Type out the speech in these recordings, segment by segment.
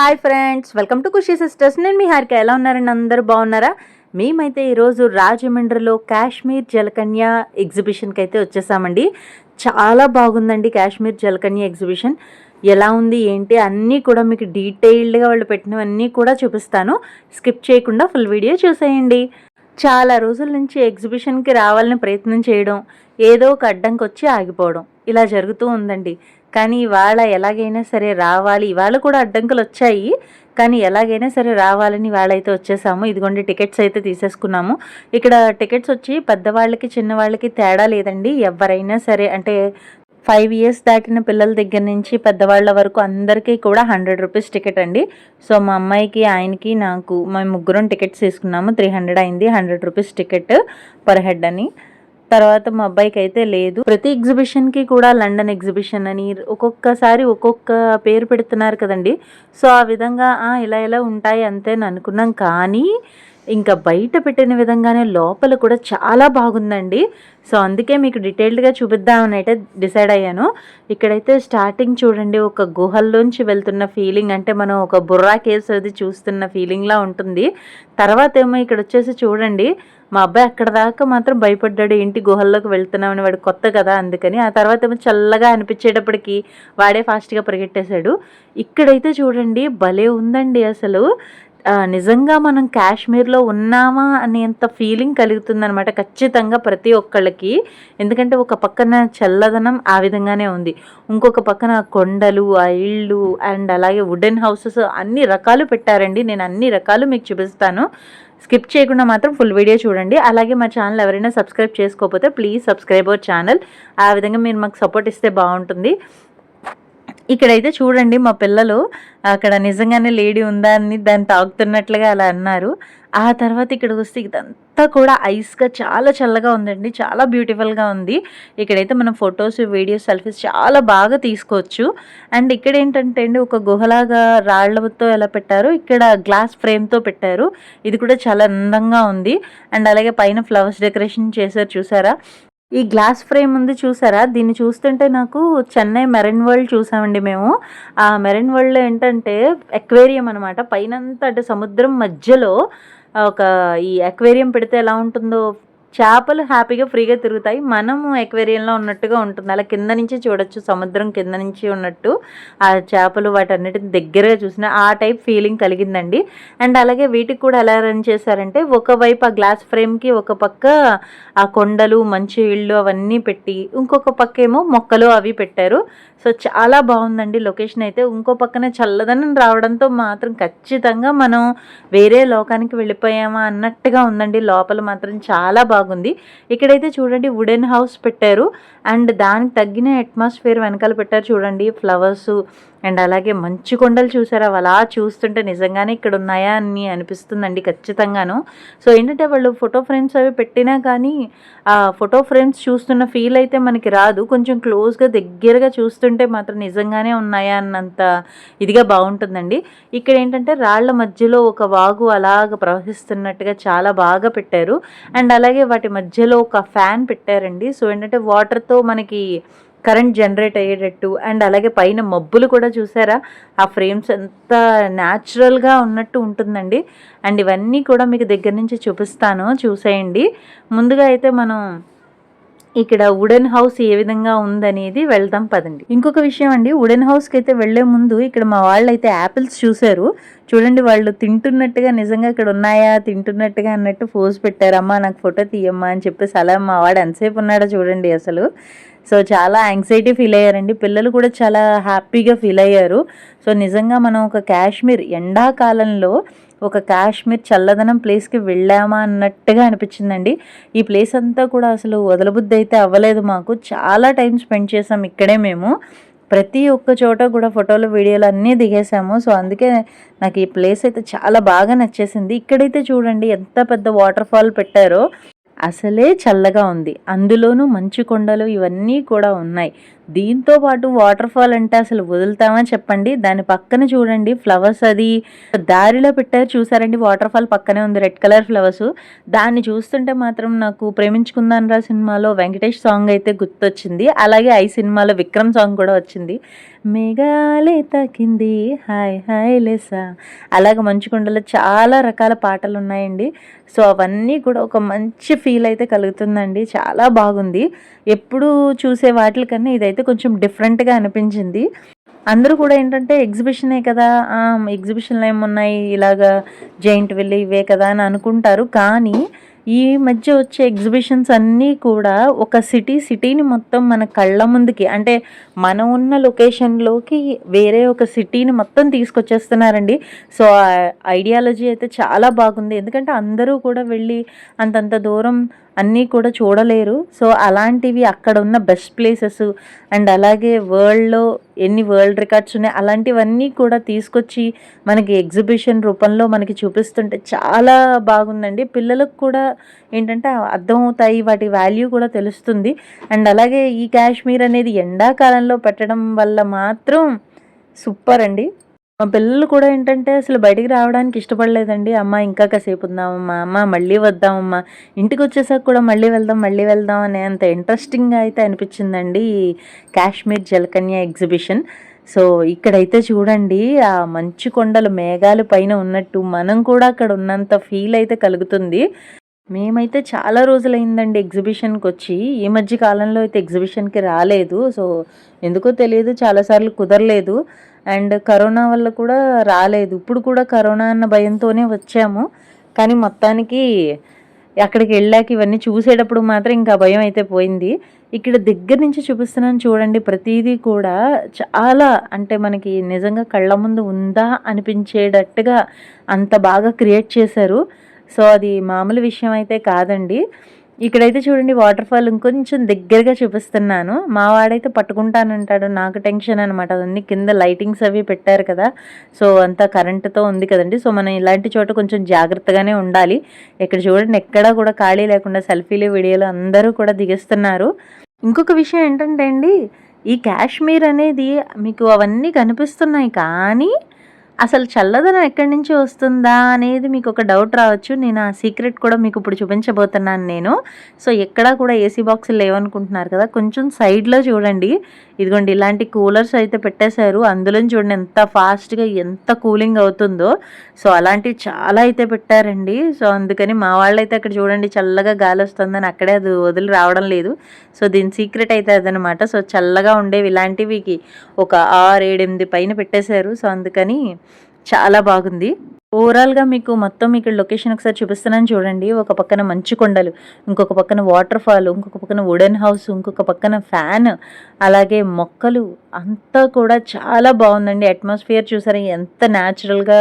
Hi friends welcome to Khushi sisters నేను మీ హారిక. ఎలా ఉన్నారండి? అందరూ బాగున్నారా? మేమైతే ఈరోజు రాజమండ్రిలో కాశ్మీర్ జలకన్య ఎగ్జిబిషన్కి అయితే వచ్చేసామండి. చాలా బాగుందండి కాశ్మీర్ జలకన్య ఎగ్జిబిషన్. ఎలా ఉంది ఏంటి అన్నీ కూడా మీకు డీటెయిల్డ్గా వాళ్ళు పెట్టినవన్నీ కూడా చూపిస్తాను. స్కిప్ చేయకుండా ఫుల్ వీడియో చూసేయండి. చాలా రోజుల నుంచి ఎగ్జిబిషన్కి రావాలని ప్రయత్నం చేయడం ఏదో ఒక అడ్డంకి వచ్చి ఆగిపోవడం ఇలా జరుగుతూ ఉందండి. కానీ ఇవాళ ఎలాగైనా సరే రావాలి. ఇవాళ కూడా అడ్డంకులు వచ్చాయి. కానీ ఎలాగైనా సరే రావాలని వాళ్ళైతే వచ్చేసాము. ఇదిగోండి టికెట్స్ అయితే తీసేసుకున్నాము. ఇక్కడ టికెట్స్ వచ్చి పెద్దవాళ్ళకి చిన్నవాళ్ళకి తేడా లేదండి. ఎవరైనా సరే అంటే ఫైవ్ ఇయర్స్ దాటిన పిల్లల దగ్గర నుంచి పెద్దవాళ్ళ వరకు అందరికీ కూడా హండ్రెడ్ రూపీస్ టికెట్ అండి. సో మా అమ్మాయికి ఆయనకి నాకు మేము ముగ్గురం టికెట్స్ తీసుకున్నాము. త్రీ హండ్రెడ్ అయింది hundred rupees ticket per head అని. తర్వాత మా అబ్బాయికి అయితే లేదు. ప్రతి ఎగ్జిబిషన్కి కూడా లండన్ ఎగ్జిబిషన్ అని ఒక్కొక్కసారి ఒక్కొక్క పేరు పెడుతున్నారు కదండి. సో ఆ విధంగా ఇలా ఇలా ఉంటాయి అంతే అనుకున్నాం. కానీ ఇంకా బయట పెట్టిన విధంగానే లోపల కూడా చాలా బాగుందండి. సో అందుకే మీకు డీటెయిల్డ్గా చూపిద్దామని అయితే డిసైడ్ అయ్యాను. ఇక్కడైతే స్టార్టింగ్ చూడండి ఒక గుహల్లోంచి వెళ్తున్న ఫీలింగ్ అంటే మనం ఒక బుర్రా కేవ్స్ అది చూస్తున్న ఫీలింగ్లా ఉంటుంది. తర్వాత ఏమో ఇక్కడ వచ్చేసి చూడండి మా అబ్బాయి అక్కడ దాకా మాత్రం భయపడ్డాడు ఏంటి గుహల్లోకి వెళ్తున్నామని వాడు కొత్త కదా అందుకని. ఆ తర్వాత ఏమో చల్లగా అనిపించేటప్పటికి వాడే ఫాస్ట్గా పరిగెట్టేశాడు. ఇక్కడైతే చూడండి భలే ఉందండి అసలు. నిజంగా మనం కాశ్మీర్లో ఉన్నామా అనేంత ఫీలింగ్ కలుగుతుందనమాట ఖచ్చితంగా ప్రతి ఒక్కళ్ళకి. ఎందుకంటే ఒక పక్కన చల్లదనం ఆ విధంగానే ఉంది. ఇంకొక పక్కన కొండలు ఆ ఇళ్ళు అండ్ అలాగే వుడెన్ హౌసెస్ అన్ని రకాలు పెట్టారండి. నేను అన్ని రకాలు మీకు చూపిస్తాను. స్కిప్ చేయకుండా మాత్రం ఫుల్ వీడియో చూడండి. అలాగే మా ఛానల్ ఎవరైనా సబ్స్క్రైబ్ చేసుకోకపోతే ప్లీజ్ సబ్స్క్రైబ్ అవర్ ఛానల్. ఆ విధంగా మీరు మాకు సపోర్ట్ ఇస్తే బాగుంటుంది. ఇక్కడైతే చూడండి మా పిల్లలు అక్కడ నిజంగానే లేడీ ఉందా అని దాన్ని తాగుతున్నట్లుగా అలా అన్నారు. ఆ తర్వాత ఇక్కడికి వస్తే ఇదంతా కూడా ఐస్గా చాలా చల్లగా ఉందండి చాలా బ్యూటిఫుల్గా ఉంది. ఇక్కడైతే మనం ఫొటోస్ వీడియోస్ సెల్ఫీస్ చాలా బాగా తీసుకోవచ్చు. అండ్ ఇక్కడ ఏంటంటే అండి ఒక గుహలాగా రాళ్ళతో ఎలా పెట్టారు ఇక్కడ గ్లాస్ ఫ్రేమ్తో పెట్టారు. ఇది కూడా చాలా అందంగా ఉంది. అండ్ అలాగే పైన ఫ్లవర్స్ డెకరేషన్ చేశారు చూసారా? ఈ గ్లాస్ ఫ్రేమ్ ఉంది చూసారా? దీన్ని చూస్తుంటే నాకు చెన్నై మెరైన్ వరల్డ్ చూసామండి మేము. ఆ మెరైన్ వరల్డ్లో ఏంటంటే ఎక్వేరియం అనమాట పైనంతా అంటే సముద్రం మధ్యలో ఒక ఈ అక్వేరియం పెడితే ఎలా ఉంటుందో చేపలు హ్యాపీగా ఫ్రీగా తిరుగుతాయి. మనము ఎక్వేరియంలో ఉన్నట్టుగా ఉంటుంది. అలా కింద నుంచి చూడొచ్చు సముద్రం కింద నుంచి ఉన్నట్టు. ఆ చేపలు వాటన్నిటిని దగ్గరగా చూసిన ఆ టైప్ ఫీలింగ్ కలిగిందండి. అండ్ అలాగే వీటికి కూడా ఎలా రన్ చేశారంటే ఒకవైపు ఆ గ్లాస్ ఫ్రేమ్కి ఒక పక్క ఆ కొండలు మంచి ఇళ్ళు అవన్నీ పెట్టి ఇంకొక పక్క ఏమో మొక్కలు అవి పెట్టారు. సో చాలా బాగుందండి లొకేషన్ అయితే. ఇంకో పక్కన చల్లదనం రావడంతో మాత్రం ఖచ్చితంగా మనం వేరే లోకానికి వెళ్ళిపోయామా అన్నట్టుగా ఉందండి. లోపల మాత్రం చాలా బాగుంది. ఇక్కడైతే చూడండి వుడెన్ హౌస్ పెట్టారు. అండ్ దానికి తగ్గిన అట్మాస్ఫియర్ వెనకాల పెట్టారు చూడండి. ఫ్లవర్స్ అండ్ అలాగే మంచు కొండలు చూసారా? అలా చూస్తుంటే నిజంగానే ఇక్కడ ఉన్నాయా అని అనిపిస్తుందండి ఖచ్చితంగాను. సో ఏంటంటే వాళ్ళు ఫోటో ఫ్రేమ్స్ అవి పెట్టినా కానీ ఆ ఫోటో ఫ్రేమ్స్ చూస్తున్న ఫీల్ అయితే మనకి రాదు. కొంచెం క్లోజ్గా దగ్గరగా చూస్తుంటే మాత్రం నిజంగానే ఉన్నాయా అన్నంత ఇదిగా బాగుంటుందండి. ఇక్కడ ఏంటంటే రాళ్ళ మధ్యలో ఒక వాగు అలాగ ప్రవహిస్తున్నట్టుగా చాలా బాగా పెట్టారు. అండ్ అలాగే వాటి మధ్యలో ఒక ఫ్యాన్ పెట్టారండి. సో ఏంటంటే వాటర్తో మనకి కరెంట్ జనరేట్ అయ్యేటట్టు అండ్ అలాగే పైన మబ్బులు కూడా చూసారా? ఆ ఫ్రేమ్స్ ఎంత న్యాచురల్గా ఉన్నట్టు ఉంటుందండి. అండ్ ఇవన్నీ కూడా మీకు దగ్గర నుంచి చూపిస్తాను చూసేయండి. ముందుగా అయితే మనం ఇక్కడ వుడెన్ హౌస్ ఏ విధంగా ఉందనేది వెళ్దాం పదండి. ఇంకొక విషయం అండి వుడెన్ హౌస్కి అయితే వెళ్ళే ముందు ఇక్కడ మా వాళ్ళు అయితే యాపిల్స్ చూశారు. చూడండి వాళ్ళు తింటున్నట్టుగా నిజంగా ఇక్కడ ఉన్నాయా? తింటున్నట్టుగా అన్నట్టు ఫోజ్ పెట్టారమ్మా నాకు ఫోటో తీయమ్మా అని చెప్పేసి అలా మా వాడు ఎంతసేపు ఉన్నాడో చూడండి అసలు. సో చాలా యాంగ్జైటీ ఫీల్ అయ్యారండి. పిల్లలు కూడా చాలా హ్యాపీగా ఫీల్ అయ్యారు. సో నిజంగా మనం ఒక కాశ్మీర్ ఎండాకాలంలో ఒక కాశ్మీర్ చల్లదనం ప్లేస్కి వెళ్ళామా అన్నట్టుగా అనిపించిందండి. ఈ ప్లేస్ అంతా కూడా అసలు వదలబుద్ధి అయితే అవ్వలేదు మాకు. చాలా టైం స్పెండ్ చేసాం ఇక్కడే మేము. ప్రతి ఒక్క చోట కూడా ఫోటోలు వీడియోలు అన్నీ దిగేసాము. సో అందుకే నాకు ఈ ప్లేస్ అయితే చాలా బాగా నచ్చేసింది. ఇక్కడైతే చూడండి ఎంత పెద్ద వాటర్ ఫాల్ పెట్టారో. అసలే చల్లగా ఉంది. అందులోనూ మంచు కొండలు ఇవన్నీ కూడా ఉన్నాయి. దీంతో పాటు వాటర్ ఫాల్ అంటే అసలు వదులుతామా చెప్పండి. దాని పక్కన చూడండి ఫ్లవర్స్ అది దారిలో పెట్టారు. చూసారండి వాటర్ ఫాల్ పక్కనే ఉంది రెడ్ కలర్ ఫ్లవర్స్ దాన్ని చూస్తుంటే మాత్రం నాకు ప్రేమించుకుందాన్ రా సినిమాలో వెంకటేష్ సాంగ్ అయితే గుర్తొచ్చింది. అలాగే ఐ సినిమాలో విక్రమ్ సాంగ్ కూడా వచ్చింది. మేఘాలే తాకింది హాయ్ హాయ్ లేసా. అలాగే మంచుకొండలో చాలా రకాల పాటలు ఉన్నాయండి. సో అవన్నీ కూడా ఒక మంచి ఫీల్ అయితే కలుగుతుందండి. చాలా బాగుంది. ఎప్పుడు చూసే వాటికన్నా ఇదైతే కొంచెం డిఫరెంట్గా అనిపించింది. అందరూ కూడా ఏంటంటే ఎగ్జిబిషనే కదా ఎగ్జిబిషన్లో ఏమున్నాయి ఇలాగా జైంట్ వెళ్ళి ఇవే కదా అని అనుకుంటారు. కానీ ఈ మధ్య వచ్చే ఎగ్జిబిషన్స్ అన్నీ కూడా ఒక సిటీ సిటీని మొత్తం మన కళ్ళ ముందుకి అంటే మనం ఉన్న లొకేషన్లోకి వేరే ఒక సిటీని మొత్తం తీసుకొచ్చేస్తున్నారండి. సో ఐడియాలజీ అయితే చాలా బాగుంది. ఎందుకంటే అందరూ కూడా వెళ్ళి అంతంత దూరం అన్నీ కూడా చూడలేరు. సో అలాంటివి అక్కడ ఉన్న బెస్ట్ ప్లేసెస్ అండ్ అలాగే వరల్డ్లో ఎన్ని వరల్డ్ రికార్డ్స్ ఉన్నాయి అలాంటివన్నీ కూడా తీసుకొచ్చి మనకి ఎగ్జిబిషన్ రూపంలో మనకి చూపిస్తుంటే చాలా బాగుందండి. పిల్లలకు కూడా ఏంటంటే అర్థమవుతాయి వాటి వాల్యూ కూడా తెలుస్తుంది. అండ్ అలాగే ఈ కాశ్మీర్ అనేది ఎండాకాలంలో పెట్టడం వల్ల మాత్రం సూపర్ అండి. మా పిల్లలు కూడా ఏంటంటే అసలు బయటికి రావడానికి ఇష్టపడలేదండి. అమ్మ ఇంకా కాసేపు ఉందామమ్మా అమ్మ మళ్ళీ వద్దామమ్మా ఇంటికి వచ్చేసాక కూడా మళ్ళీ వెళ్దాం మళ్ళీ వెళ్దాం అనే అంత ఇంట్రెస్టింగ్గా అయితే అనిపించిందండి ఈ కాశ్మీర్ జలకన్య ఎగ్జిబిషన్ సో ఇక్కడైతే చూడండి ఆ మంచు కొండలు మేఘాలు పైన ఉన్నట్టు మనం కూడా అక్కడ ఉన్నంత ఫీల్ అయితే కలుగుతుంది. మేమైతే చాలా రోజులైందండి ఎగ్జిబిషన్కి వచ్చి. ఈ మధ్య కాలంలో అయితే ఎగ్జిబిషన్కి రాలేదు. సో ఎందుకో తెలియదు చాలాసార్లు కుదరలేదు. అండ్ కరోనా వల్ల కూడా రాలేదు. ఇప్పుడు కూడా కరోనా అన్న భయంతోనే వచ్చాము. కానీ మొత్తానికి అక్కడికి వెళ్ళాక ఇవన్నీ చూసేటప్పుడు మాత్రం ఇంకా భయం అయితే పోయింది. ఇక్కడ దగ్గర నుంచి చూపిస్తున్నాను చూడండి ప్రతిదీ కూడా చాలా అంటే మనకి నిజంగా కళ్ళ ముందు ఉందా అనిపించేటట్టుగా అంత బాగా క్రియేట్ చేశారు. సో అది మామూలు విషయం అయితే కాదండి. ఇక్కడైతే చూడండి వాటర్ ఫాల్ ఇంకొంచెం దగ్గరగా చూపిస్తున్నాను. మా వాడైతే పట్టుకుంటానంటాడు నాకు టెన్షన్ అనమాట అదన్నీ కింద లైటింగ్స్ అవి పెట్టారు కదా. సో అంతా కరెంటుతో ఉంది కదండి. సో మనం ఇలాంటి చోట కొంచెం జాగ్రత్తగానే ఉండాలి. ఇక్కడ చూడండి ఎక్కడా కూడా ఖాళీ లేకుండా సెల్ఫీలు వీడియోలు అందరూ కూడా దిగిస్తున్నారు. ఇంకొక విషయం ఏంటంటే అండి ఈ కాశ్మీర్ అనేది మీకు అవన్నీ కనిపిస్తున్నాయి కానీ అసలు చల్లదనం ఎక్కడి నుంచి వస్తుందా అనేది మీకు ఒక డౌట్ రావచ్చు. నేను ఆ సీక్రెట్ కూడా మీకు ఇప్పుడు చూపించబోతున్నాను నేను. సో ఎక్కడా కూడా ఏసీ బాక్సులు లేవనుకుంటున్నారు కదా. కొంచెం సైడ్లో చూడండి. ఇదిగోండి ఇలాంటి కూలర్స్ అయితే పెట్టేశారు. అందులో చూడండి ఎంత ఫాస్ట్గా ఎంత కూలింగ్ అవుతుందో. సో అలాంటివి చాలా అయితే పెట్టారండి. సో అందుకని మా వాళ్ళు అయితే అక్కడ చూడండి చల్లగా గాలి వస్తుందని అక్కడే అది వదిలి రావడం లేదు. సో దీని సీక్రెట్ అయితే అదనమాట సో చల్లగా ఉండేవి ఇలాంటివి ఒక ఆరు ఏడెనిమిది పైన పెట్టేశారు. సో అందుకని చాలా బాగుంది. ఓవరాల్గా మీకు మొత్తం ఇక్కడ లొకేషన్ ఒకసారి చూపిస్తున్నాను చూడండి. ఒక పక్కన మంచు కొండలు ఇంకొక పక్కన వాటర్ ఫాల్ ఇంకొక పక్కన వుడెన్ హౌస్ ఇంకొక పక్కన ఫ్యాన్ అలాగే మొక్కలు అంతా కూడా చాలా బాగుందండి. అట్మాస్ఫియర్ చూసారా ఎంత న్యాచురల్గా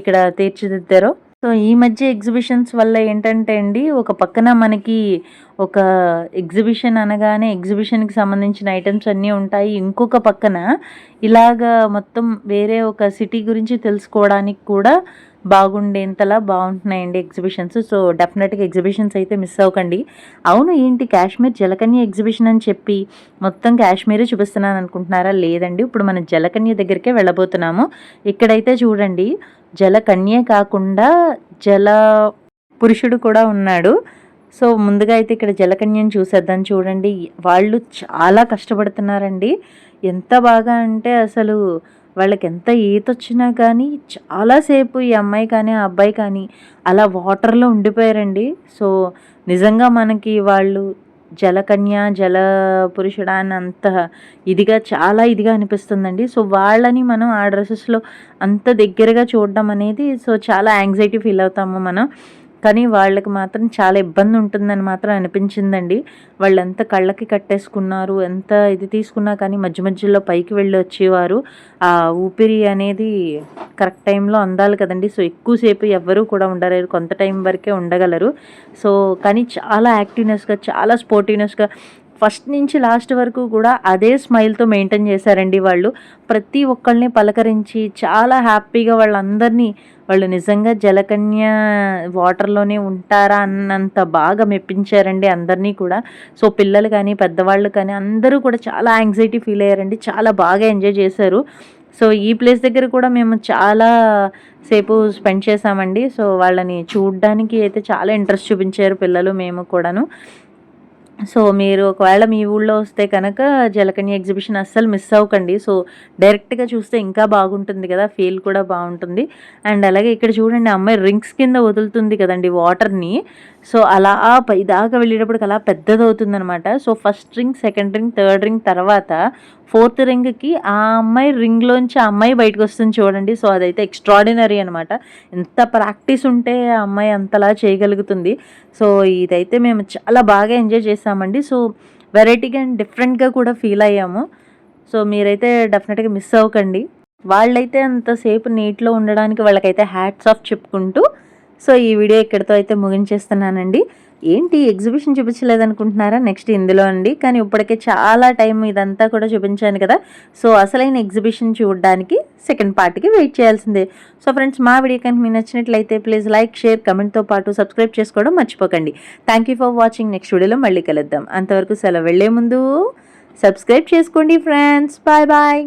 ఇక్కడ తీర్చిదిద్దారో. సో ఈ మధ్య ఎగ్జిబిషన్స్ వల్ల ఏంటంటే అండి ఒక పక్కన మనకి ఒక ఎగ్జిబిషన్ అనగానే ఎగ్జిబిషన్కి సంబంధించిన ఐటమ్స్ అన్నీ ఉంటాయి. ఇంకొక పక్కన ఇలాగా మొత్తం వేరే ఒక సిటీ గురించి తెలుసుకోవడానికి కూడా బాగుండేంతలా బాగుంటున్నాయండి ఎగ్జిబిషన్స్. సో డెఫినెట్గా ఎగ్జిబిషన్స్ అయితే మిస్ అవ్వకండి. అవును ఏంటి కాశ్మీర్ జలకన్య ఎగ్జిబిషన్ అని చెప్పి మొత్తం కాశ్మీరే చూపిస్తున్నాను అనుకుంటున్నారా లేదండి. ఇప్పుడు మనం జలకన్య దగ్గరికే వెళ్ళబోతున్నాము. ఇక్కడైతే చూడండి జలకన్యే కాకుండా జల పురుషుడు కూడా ఉన్నాడు. సో ముందుగా అయితే ఇక్కడ జలకన్యను చూసేద్దాం చూడండి. వాళ్ళు చాలా కష్టపడుతున్నారండి. ఎంత బాగా అంటే అసలు వాళ్ళకి ఎంత ఈత వచ్చినా కానీ చాలాసేపు ఈ అమ్మాయి కానీ ఆ అబ్బాయి కానీ అలా వాటర్లో ఉండిపోయారండి. సో నిజంగా మనకి వాళ్ళు జలకన్య జల పురుషుడా అన్నంత ఇదిగా చాలా ఇదిగా అనిపిస్తుందండి. సో వాళ్ళని మనం ఆ డ్రెస్సెస్లో అంత దగ్గరగా చూడడం అనేది సో చాలా యాంగ్జైటీ ఫీల్ అవుతాము మనం. కానీ వాళ్ళకి మాత్రం చాలా ఇబ్బంది ఉంటుందని మాత్రం అనిపించిందండి. వాళ్ళు ఎంత కళ్ళకి కట్టేసుకున్నారు ఎంత ఇది తీసుకున్నా కానీ మధ్య మధ్యలో పైకి వెళ్ళి వచ్చేవారు. ఆ ఊపిరి అనేది కరెక్ట్ టైంలో అందాలి కదండి. సో ఎక్కువసేపు ఎవ్వరూ కూడా ఉండలేరు. కొంత టైం వరకే ఉండగలరు. సో కానీ చాలా యాక్టివ్నెస్గా చాలా స్పోర్టివ్నెస్గా ఫస్ట్ నుంచి లాస్ట్ వరకు కూడా అదే స్మైల్తో మెయింటైన్ చేశారండి వాళ్ళు. ప్రతి ఒక్కళ్ళని పలకరించి చాలా హ్యాపీగా వాళ్ళందరినీ వాళ్ళు నిజంగా జలకన్య వాటర్లోనే ఉంటారా అన్నంత బాగా మెప్పించారండి అందరినీ కూడా. సో పిల్లలు కానీ పెద్దవాళ్ళు కానీ అందరూ కూడా చాలా యాంగ్జైటీ ఫీల్ అయ్యారండి. చాలా బాగా ఎంజాయ్ చేశారు. సో ఈ ప్లేస్ దగ్గర కూడా మేము చాలా సేపు స్పెండ్ చేసామండి సో వాళ్ళని చూడ్డానికి అయితే చాలా ఇంట్రెస్ట్ చూపించారు పిల్లలు మేము కూడాను. సో మీరు ఒకవేళ మీ ఊళ్ళో వస్తే కనుక జలకన్య ఎగ్జిబిషన్ అస్సలు మిస్ అవ్వకండి. సో డైరెక్ట్గా చూస్తే ఇంకా బాగుంటుంది కదా ఫీల్ కూడా బాగుంటుంది. అండ్ అలాగే ఇక్కడ చూడండి అమ్మాయి రింగ్స్ కింద వదులుతుంది కదండి వాటర్ని సో అలా పై దాకా వెళ్ళేటప్పటికి అలా పెద్దది so first ring second ring third ring తర్వాత ఫోర్త్ రింగ్కి ఆ అమ్మాయి రింగ్లోంచి ఆ అమ్మాయి బయటకు వస్తుంది చూడండి. సో అదైతే ఎక్స్ట్రాడినరీ అనమాట. ఎంత ప్రాక్టీస్ ఉంటే ఆ అమ్మాయి అంతలా చేయగలుగుతుంది. సో ఇదైతే మేము చాలా బాగా ఎంజాయ్ చేసామండి. సో వెరైటీగా అండ్ డిఫరెంట్గా కూడా ఫీల్ అయ్యాము. సో మీరైతే డెఫినెట్గా మిస్ అవ్వకండి. వాళ్ళైతే అంతసేపు నీటిలో ఉండడానికి వాళ్ళకైతే హ్యాట్స్ ఆఫ్ చెప్పుకుంటూ సో ఈ వీడియో ఇక్కడితో అయితే ముగించేస్తున్నానండి. ఏంటి ఎగ్జిబిషన్ చూపించలేదనుకుంటున్నారా? నెక్స్ట్ ఇందులో అండి. కానీ ఇప్పటికే చాలా టైం ఇదంతా కూడా చూపించాను కదా. సో అసలైన ఎగ్జిబిషన్ చూడడానికి సెకండ్ పార్ట్కి వెయిట్ చేయాల్సిందే. సో ఫ్రెండ్స్ మా వీడియో కనుక మీకు నచ్చినట్లయితే ప్లీజ్ లైక్ షేర్ కమెంట్తో పాటు సబ్స్క్రైబ్ చేసుకోవడం మర్చిపోకండి. Thank you for watching next వీడియోలో మళ్ళీ కలుద్దాం. అంతవరకు సెలవు వెళ్ళే ముందు సబ్స్క్రైబ్ చేసుకోండి ఫ్రెండ్స్. Bye bye